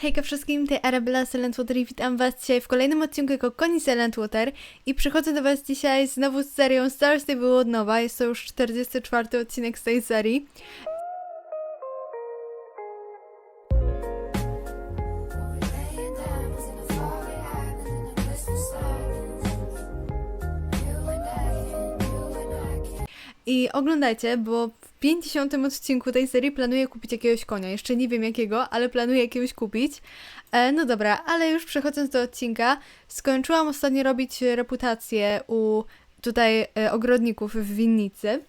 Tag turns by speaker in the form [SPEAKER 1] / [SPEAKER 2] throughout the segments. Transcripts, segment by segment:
[SPEAKER 1] Hejka wszystkim, tutaj Arabella Silentwater i witam was dzisiaj w kolejnym odcinku jako Koni Silentwater i przychodzę do was dzisiaj znowu z serią Star Stable od nowa, jest to już 44 odcinek z tej serii.
[SPEAKER 2] I,
[SPEAKER 1] oglądajcie, bo 50 odcinku tej serii planuję kupić jakiegoś konia. Jeszcze nie wiem jakiego, ale planuję jakiegoś kupić. E, no dobra, ale już przechodząc do odcinka, skończyłam ostatnio robić reputację u tutaj e, ogrodników w winnicy.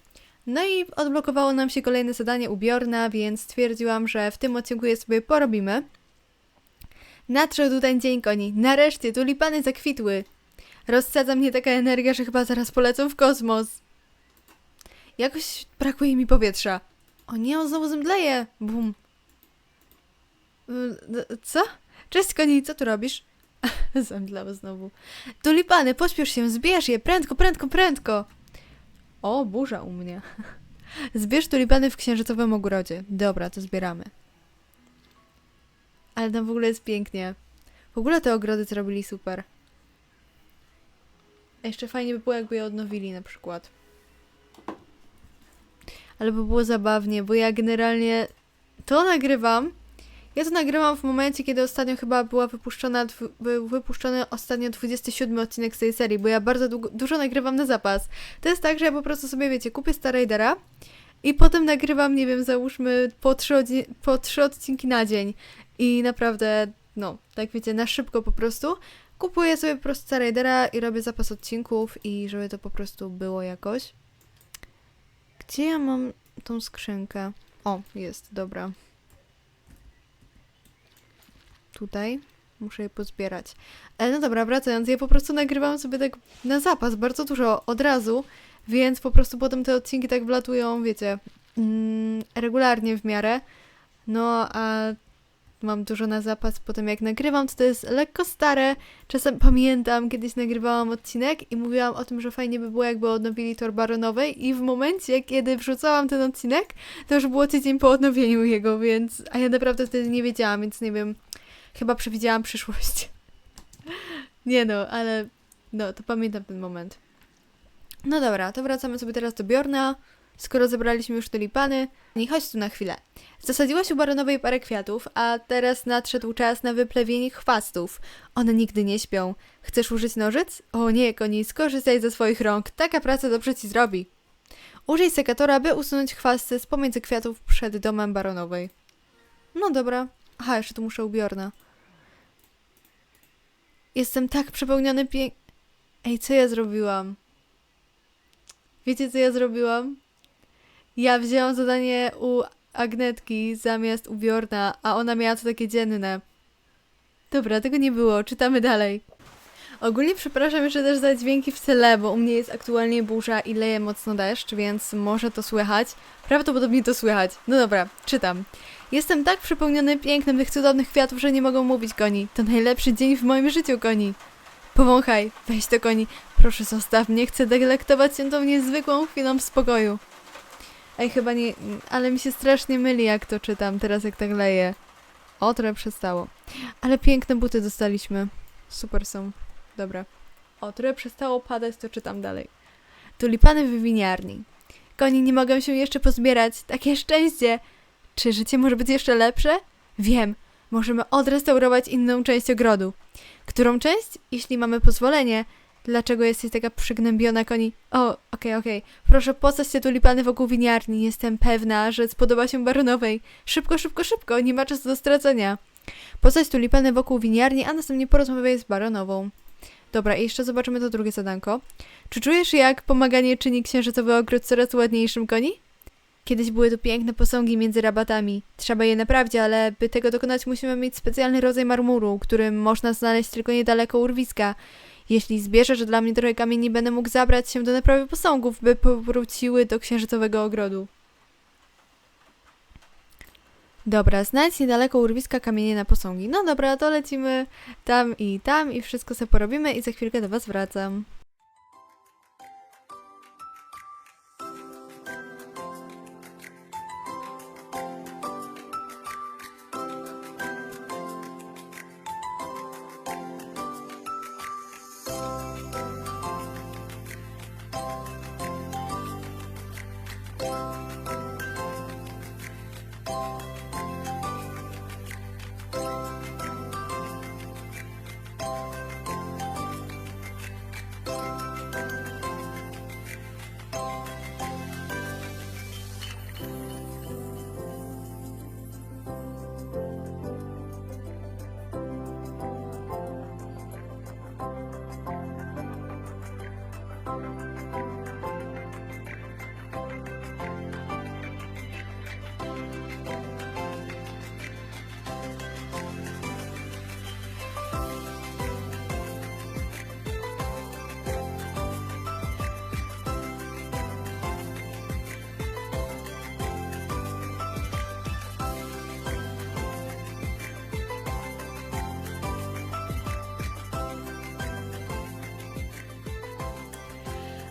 [SPEAKER 1] No i odblokowało nam się kolejne zadanie ubiorna, więc stwierdziłam, że w tym odcinku je sobie porobimy. Nadszedł ten dzień koni. Nareszcie tulipany zakwitły. Rozsadza mnie taka energia, że chyba zaraz polecą w kosmos. Jakoś brakuje mi powietrza. O nie, on znowu zemdleje. Bum. Y, Co? Cześć koni, co tu robisz? Zemdlało znowu. Tulipany, pośpiesz się, zbierz je, prędko, prędko, prędko. O, burza u mnie. Zbierz tulipany w księżycowym ogrodzie. Dobra, to zbieramy. Ale tam w ogóle jest pięknie. W ogóle te ogrody zrobili super. A jeszcze fajnie by było, jakby je odnowili na przykład ale by było zabawnie, bo ja generalnie to nagrywam. Ja to nagrywam w momencie, kiedy ostatnio chyba była wypuszczona, był wypuszczony ostatnio 27 odcinek z tej serii, bo ja bardzo długo, dużo nagrywam na zapas. To jest tak, że ja po prostu sobie, wiecie, kupię Star Raidera i potem nagrywam, nie wiem, załóżmy po trzy, po trzy odcinki na dzień. I naprawdę, no, tak wiecie, na szybko po prostu. Kupuję sobie po prostu Star i robię zapas odcinków i żeby to po prostu było jakoś. Gdzie ja mam tą skrzynkę? O, jest, dobra. Tutaj. Muszę je pozbierać. E, no dobra, wracając, ja po prostu nagrywam sobie tak na zapas, bardzo dużo od razu, więc po prostu potem te odcinki tak wlatują, wiecie, mm, regularnie w miarę. No, a mam dużo na zapas, potem jak nagrywam, to to jest lekko stare. Czasem pamiętam, kiedyś nagrywałam odcinek i mówiłam o tym, że fajnie by było, jakby odnowili tor baronowej i w momencie, kiedy wrzucałam ten odcinek, to już było tydzień po odnowieniu jego, więc... A ja naprawdę wtedy nie wiedziałam, więc nie wiem, chyba przewidziałam przyszłość. nie no, ale... No, to pamiętam ten moment. No dobra, to wracamy sobie teraz do Bjorna. Skoro zebraliśmy już tulipany, nie chodź tu na chwilę. Zasadziłaś u baronowej parę kwiatów, a teraz nadszedł czas na wyplewienie chwastów. One nigdy nie śpią. Chcesz użyć nożyc? O nie, koni, skorzystaj ze swoich rąk. Taka praca dobrze ci zrobi. Użyj sekatora, by usunąć chwasty z pomiędzy kwiatów przed domem baronowej. No dobra. Aha, jeszcze tu muszę ubiorna. Jestem tak przepełniony pięk... Ej, co ja zrobiłam? Wiecie, co ja zrobiłam? Ja wzięłam zadanie u Agnetki zamiast ubiorna, a ona miała to takie dzienne. Dobra, tego nie było, czytamy dalej. Ogólnie przepraszam jeszcze też za dźwięki w tle, bo u mnie jest aktualnie burza i leje mocno deszcz, więc może to słychać. Prawdopodobnie to słychać. No dobra, czytam. Jestem tak przepełniony pięknem tych cudownych kwiatów, że nie mogą mówić koni. To najlepszy dzień w moim życiu, koni. Powąchaj, weź to koni. Proszę zostaw mnie, chcę delektować się tą niezwykłą chwilą spokoju. Ej, chyba nie, ale mi się strasznie myli, jak to czytam, teraz jak tak leje. O, trochę przestało. Ale piękne buty dostaliśmy. Super są. Dobra. O, trochę przestało padać, to czytam dalej. Tulipany w winiarni. Koni nie mogą się jeszcze pozbierać. Takie szczęście! Czy życie może być jeszcze lepsze? Wiem. Możemy odrestaurować inną część ogrodu. Którą część? Jeśli mamy pozwolenie. Dlaczego jesteś taka przygnębiona, koni? O, okej, okej. Proszę posać te tulipany wokół winiarni. Jestem pewna, że spodoba się baronowej. Szybko, szybko, szybko. Nie ma czasu do stracenia. Posać tulipany wokół winiarni, a następnie porozmawiaj z baronową. Dobra, i jeszcze zobaczymy to drugie zadanko. Czy czujesz, jak pomaganie czyni księżycowy ogród coraz ładniejszym, koni? Kiedyś były tu piękne posągi między rabatami. Trzeba je naprawić, ale by tego dokonać musimy mieć specjalny rodzaj marmuru, który można znaleźć tylko niedaleko urwiska. Jeśli zbierzesz dla mnie trochę kamieni, będę mógł zabrać się do naprawy posągów, by powróciły do księżycowego ogrodu. Dobra, znajdź niedaleko urwiska kamienie na posągi. No dobra, to lecimy tam i tam i wszystko sobie porobimy i za chwilkę do was wracam.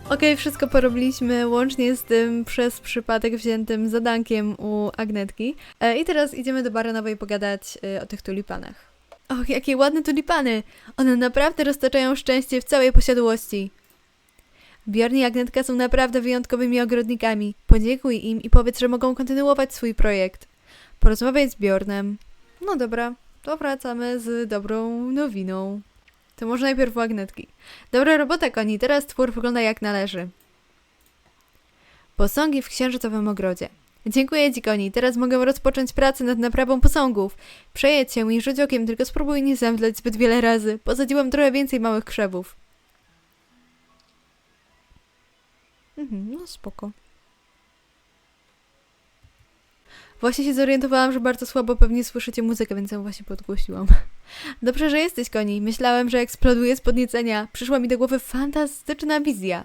[SPEAKER 1] Okej, wszystko porobiliśmy, łącznie z tym przez przypadek wziętym zadankiem u Agnetki. E, I teraz idziemy do Baranowej pogadać e, o tych tulipanach. Och, jakie ładne tulipany! One naprawdę roztaczają szczęście w całej posiadłości. Bjorn i Agnetka są naprawdę wyjątkowymi ogrodnikami. Podziękuj im i powiedz, że mogą kontynuować swój projekt. Porozmawiaj z Bjornem. No dobra, to wracamy z dobrą nowiną. To może najpierw u Agnetki. Dobra robota, koni. Teraz twór wygląda jak należy. Posągi w księżycowym ogrodzie. Dziękuję ci, koni. Teraz mogę rozpocząć pracę nad naprawą posągów. Przejedź się i rzuć okiem, tylko spróbuj nie zemdleć zbyt wiele razy. Posadziłam trochę więcej małych krzewów. Mhm, no spoko. Właśnie się zorientowałam, że bardzo słabo pewnie słyszycie muzykę, więc ją właśnie podgłosiłam. Dobrze, że jesteś, koni. Myślałem, że eksploduję z podniecenia. Przyszła mi do głowy fantastyczna wizja.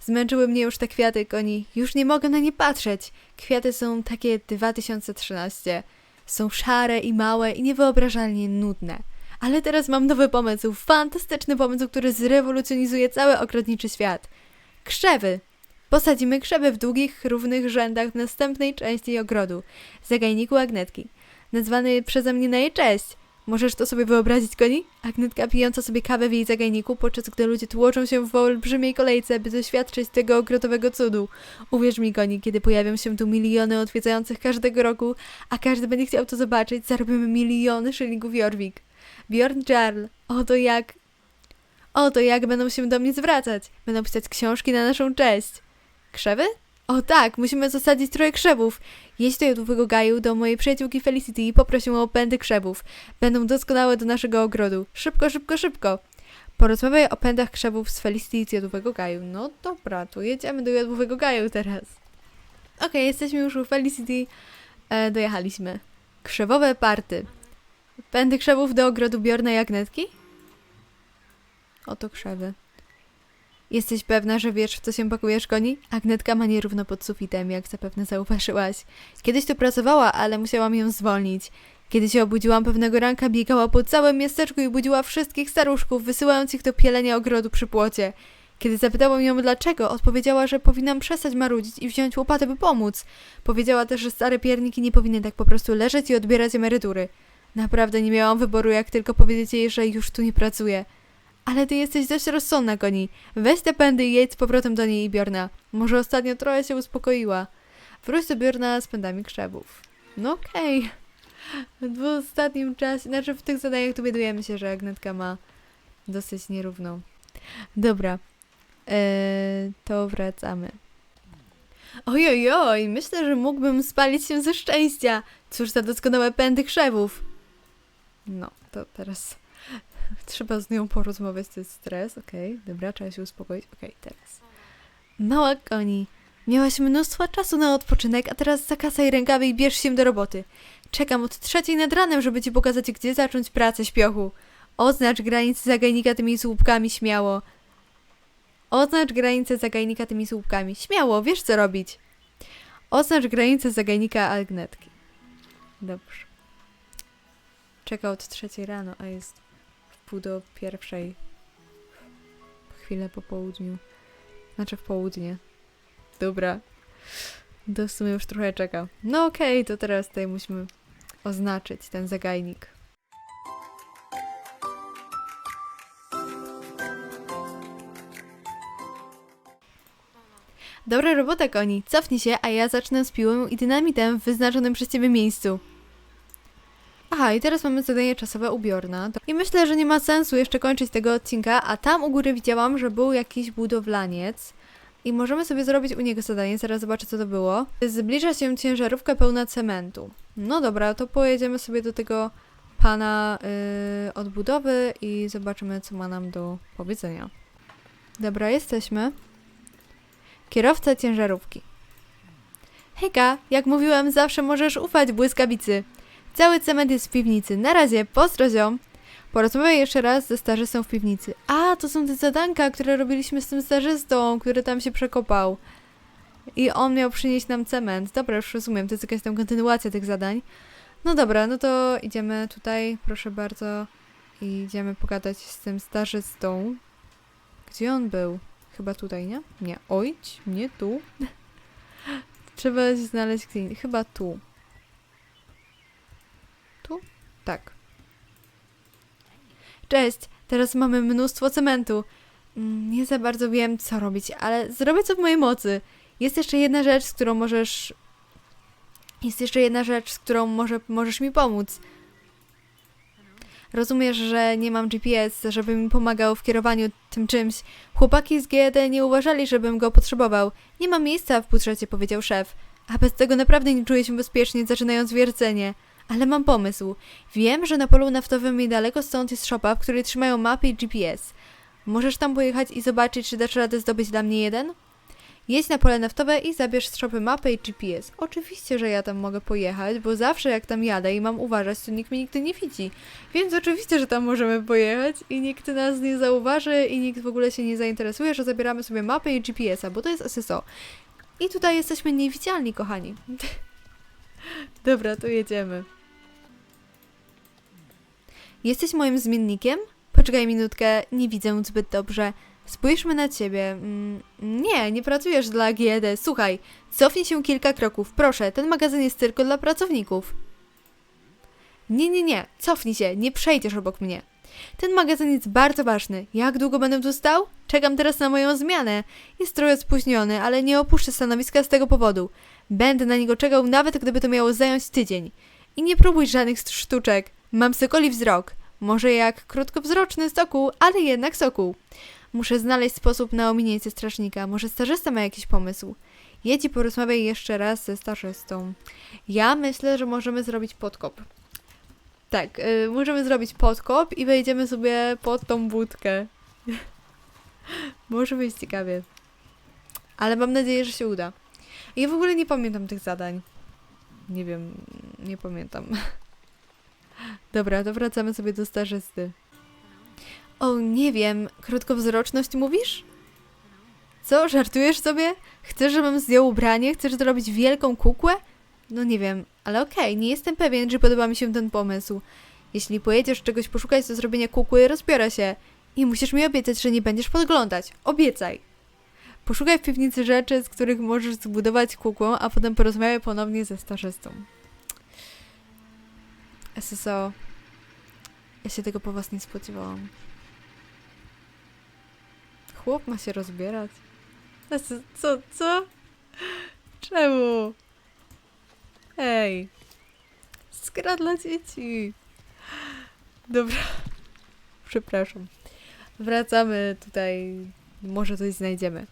[SPEAKER 1] Zmęczyły mnie już te kwiaty, koni. Już nie mogę na nie patrzeć. Kwiaty są takie 2013. Są szare i małe i niewyobrażalnie nudne. Ale teraz mam nowy pomysł. Fantastyczny pomysł, który zrewolucjonizuje cały ogrodniczy świat. Krzewy. Posadzimy krzewy w długich, równych rzędach w następnej części ogrodu. Zagajniku Agnetki. Nazwany przeze mnie na jej cześć. Możesz to sobie wyobrazić, Koni? Agnetka pijąca sobie kawę w jej zagajniku, podczas gdy ludzie tłoczą się w olbrzymiej kolejce, by doświadczyć tego ogrodowego cudu. Uwierz mi, Koni, kiedy pojawią się tu miliony odwiedzających każdego roku, a każdy będzie chciał to zobaczyć, zarobimy miliony szylingów Jorvik. Bjorn Jarl, oto jak... Oto jak będą się do mnie zwracać. Będą pisać książki na naszą cześć. Krzewy? O tak, musimy zasadzić trochę krzewów. Jedź do jodłowego gaju do mojej przyjaciółki Felicity i poproś o pędy krzewów. Będą doskonałe do naszego ogrodu. Szybko, szybko, szybko. Porozmawiaj o pędach krzewów z Felicity z jodłowego gaju. No dobra, to jedziemy do jodłowego gaju teraz. Okej, jesteśmy już u Felicity. E, dojechaliśmy. Krzewowe party. Pędy krzewów do ogrodu Bjorna i Agnetki? Oto krzewy. Jesteś pewna, że wiesz, w co się pakujesz, koni? Agnetka ma nierówno pod sufitem, jak zapewne zauważyłaś. Kiedyś tu pracowała, ale musiałam ją zwolnić. Kiedy się obudziłam pewnego ranka, biegała po całym miasteczku i budziła wszystkich staruszków, wysyłając ich do pielenia ogrodu przy płocie. Kiedy zapytałam ją dlaczego, odpowiedziała, że powinnam przestać marudzić i wziąć łopatę, by pomóc. Powiedziała też, że stare pierniki nie powinny tak po prostu leżeć i odbierać emerytury. Naprawdę nie miałam wyboru, jak tylko powiedzieć jej, że już tu nie pracuję. Ale ty jesteś dość rozsądna, Koni. Weź te pędy i jedź z powrotem do niej i Bjorna. Może ostatnio trochę się uspokoiła. Wróć do Bjorna z pędami krzewów. No okej. W ostatnim czasie, znaczy w tych zadaniach dowiadujemy się, że Agnetka ma dosyć nierówną. Dobra. Eee, to wracamy. Ojojoj, myślę, że mógłbym spalić się ze szczęścia. Cóż za doskonałe pędy krzewów. No, to teraz trzeba z nią porozmawiać, to jest stres, okej, dobra, trzeba się uspokoić, okej, teraz. Mała koni, miałaś mnóstwo czasu na odpoczynek, a teraz zakasaj rękawy i bierz się do roboty. Czekam od trzeciej nad ranem, żeby ci pokazać, gdzie zacząć pracę, śpiochu. Oznacz granice zagajnika tymi słupkami śmiało. Oznacz granice zagajnika tymi słupkami. Śmiało, wiesz co robić. Oznacz granice zagajnika Agnetki. Dobrze. Czeka od trzeciej rano, a jest pół do pierwszej. Chwilę po południu. Znaczy w południe. Dobra. To w sumie już trochę czeka. No okej, to teraz tutaj musimy oznaczyć ten zagajnik. Dobra robota, koni. Cofnij się, a ja zacznę z piłą i dynamitem w wyznaczonym przez ciebie miejscu. Aha, i teraz mamy zadanie czasowe ubiorna. I myślę, że nie ma sensu jeszcze kończyć tego odcinka, a tam u góry widziałam, że był jakiś budowlaniec. I możemy sobie zrobić u niego zadanie, zaraz zobaczę co to było. Zbliża się ciężarówka pełna cementu. No dobra, to pojedziemy sobie do tego pana yy, od budowy i zobaczymy co ma nam do powiedzenia. Dobra, jesteśmy. Kierowca ciężarówki. Hejka, jak mówiłem, zawsze możesz ufać błyskawicy. Cały cement jest w piwnicy. Na razie, pozdro ziom. Porozmawiaj jeszcze raz ze stażystą w piwnicy. A, to są te zadanka, które robiliśmy z tym stażystą, który tam się przekopał. I on miał przynieść nam cement. Dobra, już rozumiem, to jest jakaś tam kontynuacja tych zadań. No dobra, no to idziemy tutaj, proszę bardzo. I idziemy pogadać z tym stażystą. Gdzie on był? Chyba tutaj, nie? Nie. Ojć, nie tu. Trzeba znaleźć klin. Chyba tu. Tu? Tak. Cześć! Teraz mamy mnóstwo cementu. Mm, Nie za bardzo wiem, co robić, ale zrobię co w mojej mocy. Jest jeszcze jedna rzecz, z którą możesz. Jest jeszcze jedna rzecz, z którą może, możesz mi pomóc. Rozumiesz, że nie mam GPS, żeby mi pomagał w kierowaniu tym czymś. Chłopaki z GED nie uważali, żebym go potrzebował. Nie ma miejsca w budżecie, powiedział szef. A bez tego naprawdę nie czuję się bezpiecznie, zaczynając wiercenie. Ale mam pomysł. Wiem, że na polu naftowym niedaleko stąd jest szopa, w której trzymają mapy i GPS. Możesz tam pojechać i zobaczyć, czy dasz radę zdobyć dla mnie jeden? Jedź na pole naftowe i zabierz z szopy mapę i GPS. Oczywiście, że ja tam mogę pojechać, bo zawsze jak tam jadę i mam uważać, to nikt mnie nigdy nie widzi. Więc oczywiście, że tam możemy pojechać i nikt nas nie zauważy i nikt w ogóle się nie zainteresuje, że zabieramy sobie mapę i GPS-a, bo to jest SSO. I tutaj jesteśmy niewidzialni, kochani. Dobra, to jedziemy. Jesteś moim zmiennikiem? Poczekaj minutkę, nie widzę zbyt dobrze. Spójrzmy na ciebie. Mm, Nie, nie pracujesz dla GED. Słuchaj, cofnij się kilka kroków. Proszę, ten magazyn jest tylko dla pracowników. Nie, nie, nie, cofnij się, nie przejdziesz obok mnie. Ten magazyn jest bardzo ważny. Jak długo będę tu stał? Czekam teraz na moją zmianę. Jest trochę spóźniony, ale nie opuszczę stanowiska z tego powodu. Będę na niego czekał, nawet gdyby to miało zająć tydzień. I nie próbuj żadnych sztuczek. Mam sokoli wzrok. Może jak krótkowzroczny sokół, ale jednak sokół. Muszę znaleźć sposób na ominięcie strażnika. Może starzysta ma jakiś pomysł. Jedź i porozmawiaj jeszcze raz ze starzystą. Ja myślę, że możemy zrobić podkop. Tak, y, możemy zrobić podkop i wejdziemy sobie pod tą budkę. Może być ciekawie. Ale mam nadzieję, że się uda. Ja w ogóle nie pamiętam tych zadań. Nie wiem, nie pamiętam. Dobra, to wracamy sobie do starzysty. O, nie wiem, krótkowzroczność mówisz? Co, żartujesz sobie? Chcesz, żebym zdjął ubranie? Chcesz zrobić wielką kukłę? No nie wiem, ale okej, nie jestem pewien, czy podoba mi się ten pomysł. Jeśli pojedziesz czegoś poszukać do zrobienia kukły, rozbiorę się. I musisz mi obiecać, że nie będziesz podglądać. Obiecaj. Poszukaj w piwnicy rzeczy, z których możesz zbudować kukłę, a potem porozmawiaj ponownie ze starzystą. SSO. Ja się tego po was nie spodziewałam. Chłop ma się rozbierać. Co? Co? co? Czemu? Ej. Skra dla dzieci. Dobra. Przepraszam. Wracamy tutaj. Może coś znajdziemy.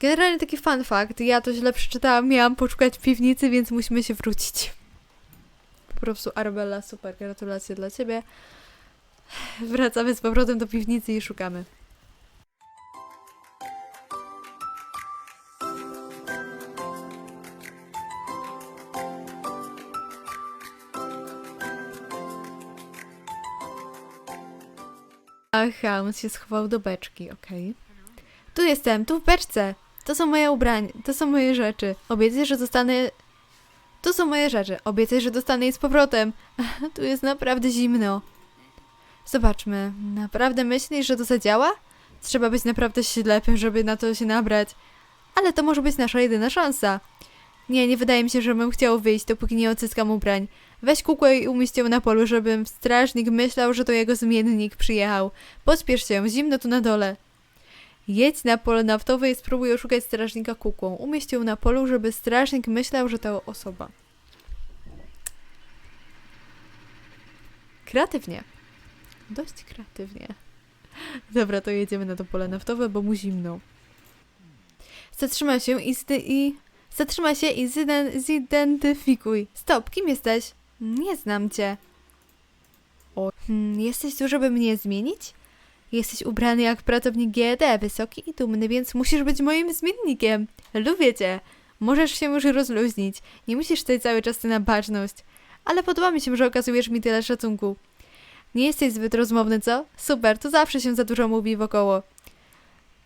[SPEAKER 1] Generalnie taki fun fact. Ja to źle przeczytałam. Miałam poszukać w piwnicy, więc musimy się wrócić. Po prostu Arbella, super. Gratulacje dla ciebie. Wracamy z powrotem do piwnicy i szukamy. Aha, on się schował do beczki, okej. Tu jestem, tu w beczce. To są moje ubrania, to są moje rzeczy. Obiecaj, że dostanę... To są moje rzeczy. Obiecaj, że dostanę je z powrotem. tu jest naprawdę zimno. Zobaczmy. Naprawdę myślisz, że to zadziała? Trzeba być naprawdę ślepym, żeby na to się nabrać. Ale to może być nasza jedyna szansa. Nie, nie wydaje mi się, żebym chciał wyjść, dopóki nie odzyskam ubrań. Weź kukłę i umieść ją na polu, żebym strażnik myślał, że to jego zmiennik przyjechał. Pospiesz się, zimno tu na dole. Jedź na pole naftowe i spróbuj oszukać strażnika kukłą. Umieść ją na polu, żeby strażnik myślał, że to osoba. Kreatywnie. Dość kreatywnie. Dobra, to jedziemy na to pole naftowe, bo mu zimno. Zatrzymaj się i, i Zatrzymaj się i ziden- zidentyfikuj. Stop, kim jesteś? Nie znam cię. O, hmm, jesteś tu, żeby mnie zmienić? Jesteś ubrany jak pracownik GED, wysoki i dumny, więc musisz być moim zmiennikiem. Lubię cię. Możesz się już rozluźnić. Nie musisz stać cały czas na baczność. Ale podoba mi się, że okazujesz mi tyle szacunku. Nie jesteś zbyt rozmowny, co? Super, to zawsze się za dużo mówi wokoło.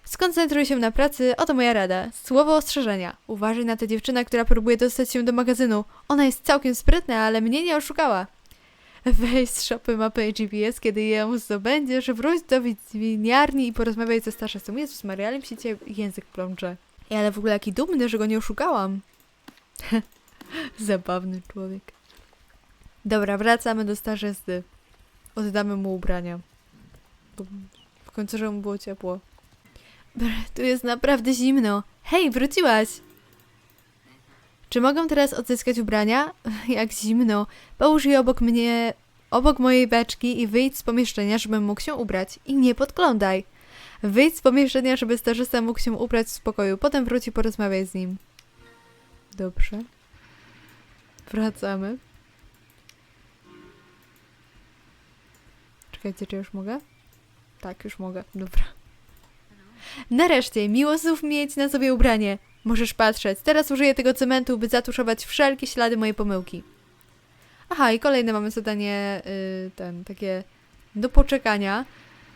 [SPEAKER 1] Skoncentruj się na pracy, oto moja rada. Słowo ostrzeżenia. Uważaj na tę dziewczynę, która próbuje dostać się do magazynu. Ona jest całkiem sprytna, ale mnie nie oszukała. Weź z szopy mapę GPS, kiedy ją zdobędziesz, wróć do winiarni i porozmawiaj ze starzystą. Jezus Maria, ale mi się język plącze. Ej, ale w ogóle jaki dumny, że go nie oszukałam. Zabawny człowiek. Dobra, wracamy do starzysty. Oddamy mu ubrania. Bo w końcu, żeby mu było ciepło. Brr, Tu jest naprawdę zimno. Hej, wróciłaś! Czy mogę teraz odzyskać ubrania? Jak zimno. Połóż je obok mnie, obok mojej beczki i wyjdź z pomieszczenia, żebym mógł się ubrać. I nie podglądaj. Wyjdź z pomieszczenia, żeby starzysta mógł się ubrać w spokoju. Potem wróci porozmawiaj z nim. Dobrze. Wracamy. Czekajcie, czy już mogę? Tak, już mogę. Dobra. Nareszcie, miło znów mieć na sobie ubranie. Możesz patrzeć. Teraz użyję tego cementu, by zatuszować wszelkie ślady mojej pomyłki. Aha, i kolejne mamy zadanie, y, ten, takie do poczekania.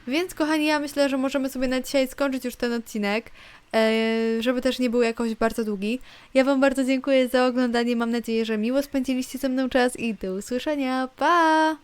[SPEAKER 1] Więc, kochani, ja myślę, że możemy sobie na dzisiaj skończyć już ten odcinek, e, żeby też nie był jakoś bardzo długi. Ja Wam bardzo dziękuję za oglądanie. Mam nadzieję, że miło spędziliście ze mną czas i do usłyszenia. Pa!